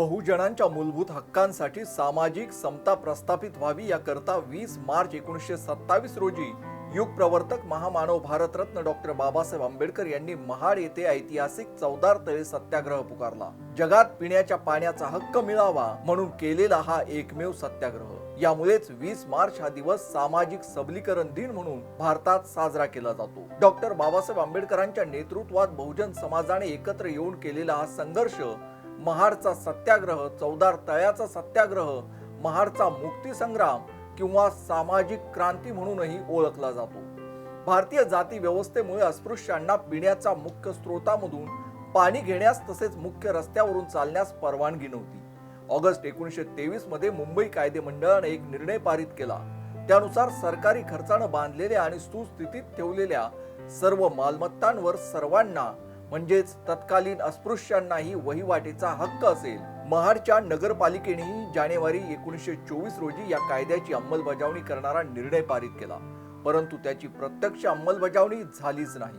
बहुजनांच्या मूलभूत हक्कांसाठी सामाजिक समता प्रस्थापित व्हावी याकरता वीस मार्च एकोणीसशे सत्तावीस रोजी युग प्रवर्तक महामानव भारतरत्न डॉक्टर बाबासाहेब आंबेडकर यांनी महाड येथे ऐतिहासिक चौदार तळे सत्याग्रह पुकारला. जगात पिण्याच्या पाण्याचा हक्क मिळावा म्हणून केलेला हा एकमेव सत्याग्रह. यामुळेच वीस मार्च हा दिवस सामाजिक सबलीकरण दिन म्हणून भारतात साजरा केला जातो. डॉक्टर बाबासाहेब आंबेडकरांच्या नेतृत्वात बहुजन समाजाने एकत्र येऊन केलेला हा संघर्ष महाडचा सत्याग्रह चौदार तळ्याचा सत्याग्रह महाडचा मुक्ती संग्राम किंवा सामाजिक क्रांती म्हणूनही ओळखला जातो. भारतीय जाती व्यवस्थेमुळे अस्पृश्यांना पिण्याचा मुख्य स्रोतामधून पाणी घेण्यास तसेच मुख्य रस्त्यावरून चालण्यास परवानगी नव्हती. ऑगस्ट एकोणीसशे तेवीसमध्ये मुंबई कायदे मंडळाने एक निर्णय पारित केला. त्यानुसार सरकारी खर्चानं बांधलेल्या आणि सुस्थितीत ठेवलेल्या सर्व मालमत्तांवर सर्वांना म्हणजेच तत्कालीन अस्पृश्यांनाही वहिवाटीचा हक्क असेल. महाडच्या नगरपालिकेनेही जानेवारी एकोणीसशे चोवीस रोजी या कायद्याची अंमलबजावणी करणारा निर्णय पारित केला. परंतु त्याची प्रत्यक्ष अंमलबजावणी झालीच नाही.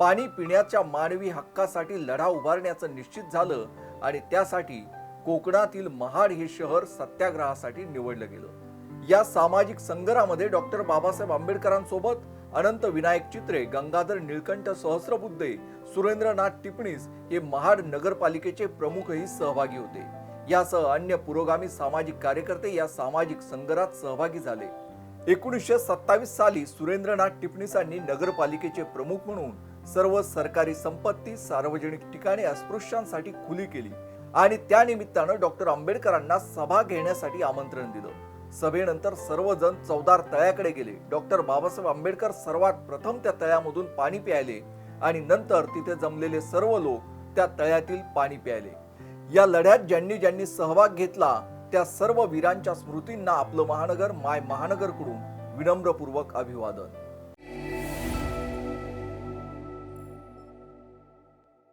पाणी पिण्याच्या मानवी हक्कासाठी लढा उभारण्याचं निश्चित झालं आणि त्यासाठी कोकणातील महाड हे शहर सत्याग्रहासाठी निवडलं गेलं. या सामाजिक संगरामध्ये डॉक्टर बाबासाहेब आंबेडकरांसोबत अनंत विनायक चित्रे गंगाधर निळकंठ सहस्रबुद्धे सुरेंद्रनाथ टिपणीस हे महाड नगरपालिकेचे प्रमुखही सहभागी होते. यासह अन्य पुरोगामी सामाजिक कार्यकर्ते या सामाजिक संगरात सहभागी झाले. एकोणीसशे सत्तावीस साली सुरेंद्रनाथ टिपणीसांनी नगरपालिकेचे प्रमुख म्हणून सर्व सरकारी संपत्ती सार्वजनिक ठिकाणे अस्पृश्यांसाठी खुली केली आणि त्या निमित्तानं डॉक्टर आंबेडकरांना सभा घेण्यासाठी आमंत्रण दिलं. सभेनंतर सर्वजण चौदार तळ्याकडे गेले. डॉक्टर बाबासाहेब आंबेडकर सर्वात प्रथम त्या तळ्यामधून पाणी प्यायले आणि नंतर तिथे जमलेले सर्व लोक त्या तळ्यातील पाणी प्यायले. या लढ्यात ज्यांनी ज्यांनी सहभाग घेतला त्या सर्व वीरांच्या स्मृतींना आपलं महानगर माय महानगरकडून विनम्रपूर्वक अभिवादन.